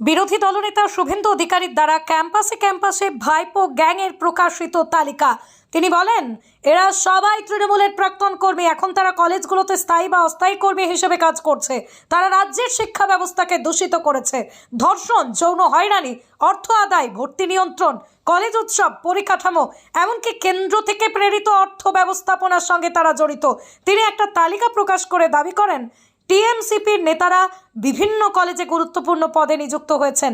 বিরোধী দলনেতা শুভেন্দু অধিকারীর দ্বারা ক্যাম্পাসে ক্যাম্পাসে ভাইপো গ্যাংয়ের প্রকাশিত তালিকা। তিনি বলেন, এরা সবাই তৃণমূলের প্রাক্তন কর্মী। এখন তারা কলেজগুলোতে স্থায়ী বা অস্থায়ী কর্মী হিসেবে কাজ করছে। তারা রাজ্যের শিক্ষা ব্যবস্থাকে দূষিত করেছে। ধর্ষণ, যৌন হয়রানি, অর্থ আদায়, ভর্তি নিয়ন্ত্রণ, কলেজ উৎসব, পরিকাঠামো, এমনকি কেন্দ্র থেকে প্রেরিত অর্থ ব্যবস্থাপনার সঙ্গে তারা জড়িত। তিনি একটা তালিকা প্রকাশ করে দাবি করেন টিএমসিপির নেতারা বিভিন্ন কলেজে গুরুত্বপূর্ণ পদে নিযুক্ত হয়েছেন।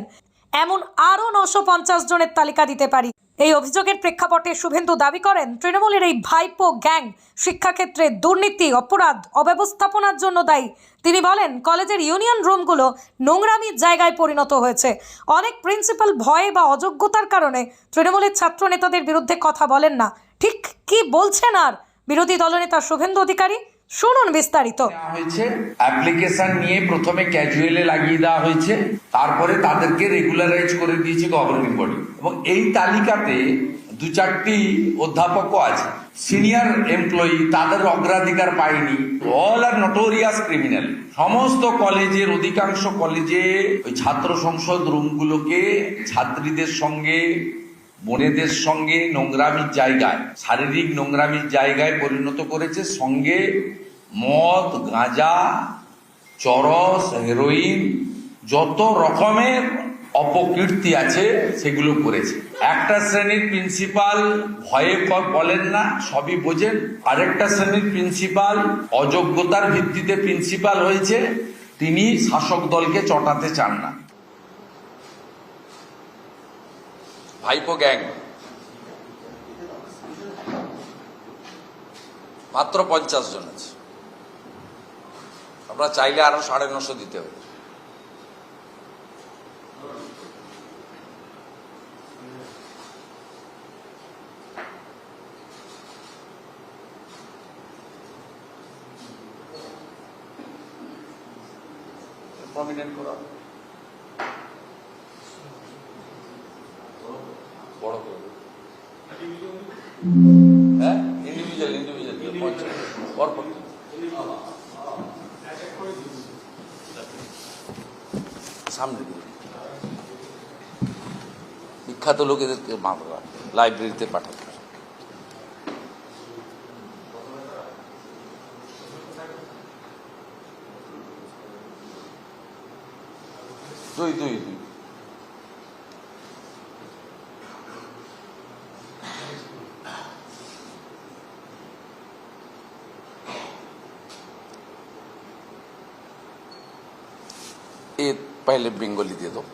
এমন আরও নশো পঞ্চাশ জনের তালিকা দিতে পারি। এই অভিযোগের প্রেক্ষাপটে শুভেন্দু দাবি করেন, তৃণমূলের এই ভাইপো গ্যাং শিক্ষাক্ষেত্রে দুর্নীতি, অপরাধ, অব্যবস্থাপনার জন্য দায়ী। তিনি বলেন, কলেজের ইউনিয়ন রুমগুলো নোংরামির জায়গায় পরিণত হয়েছে। অনেক প্রিন্সিপাল ভয়ে বা অযোগ্যতার কারণে তৃণমূলের ছাত্র নেতাদের বিরুদ্ধে কথা বলেন না। ঠিক কি বলছেন আর? বিরোধী দলনেতা শুভেন্দু অধিকারী শুনুন বিস্তারিত। হয়েছে অ্যাপ্লিকেশন নিয়ে প্রথমে ক্যাজুয়ালে লাগিয়ে দেওয়া হয়েছে, তারপরে তাদেরকে রেগুলারাইজ করে দিয়েছে গভর্নিং বডি এবং এই তালিকাতে দু চারটি অধ্যাপকও আছে। সিনিয়র এমপ্লয়ি তাদের অগ্রাধিকার পায়নি। অল আর নটোরিয়াস ক্রিমিনাল সমস্ত কলেজের, অধিকাংশ কলেজে ওই ছাত্র সংসদ রুমগুলোকে ছাত্রীদের সঙ্গে, বোনেদের সঙ্গে নোংরামির জায়গায়, শারীরিক নোংরামির জায়গায় পরিণত করেছে। সঙ্গে মদ, গাঁজা, চরস, হেরোইন, যত রকমের অপকীর্তি আছে, সেগুলো করেছে। একটা শ্রেণির প্রিন্সিপাল ভয়ে বলেন না, সবই বোঝেন। আরেকটা শ্রেণির প্রিন্সিপাল অযোগ্যতার ভিত্তিতে প্রিন্সিপাল হয়েছে, তিনি শাসক দলকে চটাতে চান না। ভাইপো গ্যাং। মাত্র পঞ্চাশ জন আছে। আমরা চাইলে আরও সাড়ে নশো দিতে হবে। প্রমিনেন্ট করা। বড় ইন্ডিভিজুয়াল পরপর সামনে বিখ্যাত লোকেদেরকে মামলা লাইব্রেরিতে পাঠাতে। দুই দুই দুই ये पहले बेंगोली दे दो।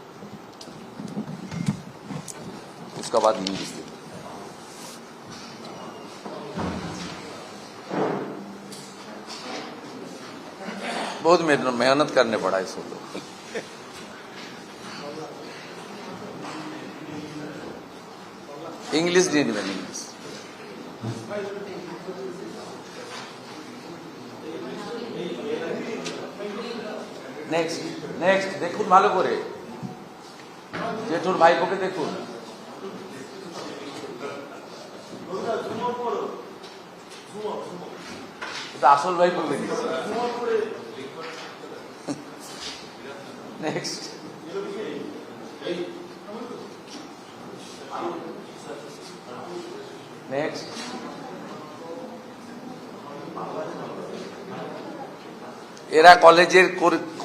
उसके बाद इंग्लिश दे दो। बहुत मेहनत करने पड़ा इसको तो इंग्लिश दी मैंने इंग्लिश নেক্সট নেক্সট দেখুন ভালো করে। জেঠুর ভাইপোকে দেখুন। আসল ভাইপো বেরিয়েছে। নেক্সট নেক্সট এরা কলেজের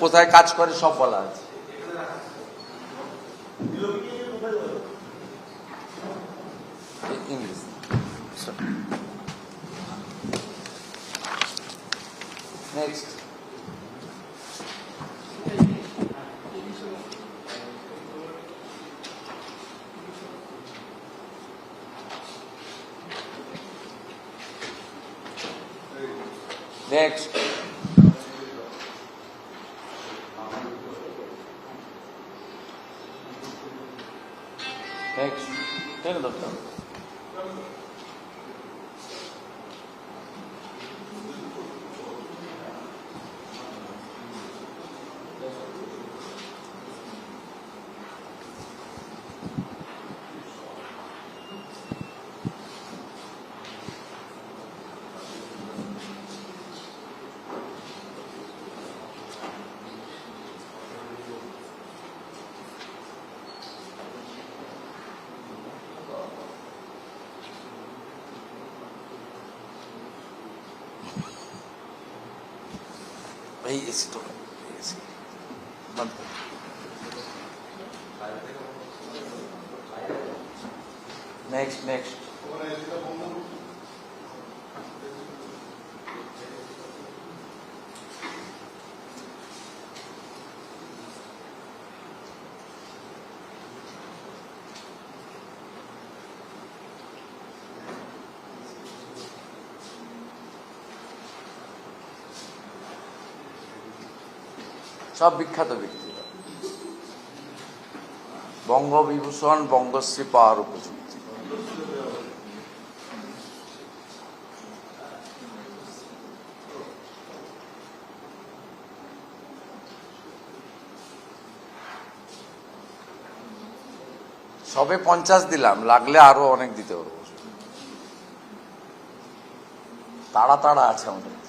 কোথায় কাজ করে সব বলা আছে। ইংলিশ। নেক্সট নেক্সট নেক্সট কেন দরকার এই এসি তো এসি বন্ধ। নেক্সট নেক্সট সব বিখ্যাত ব্যক্তি। বঙ্গবিভূষণ বঙ্গশ্রী পাওয়ার উপযুক্ত। সবে পঞ্চাশ দিলাম, লাগলে আরও অনেক দিতে পারব। তাড়া তাড়া আছে আমাদের।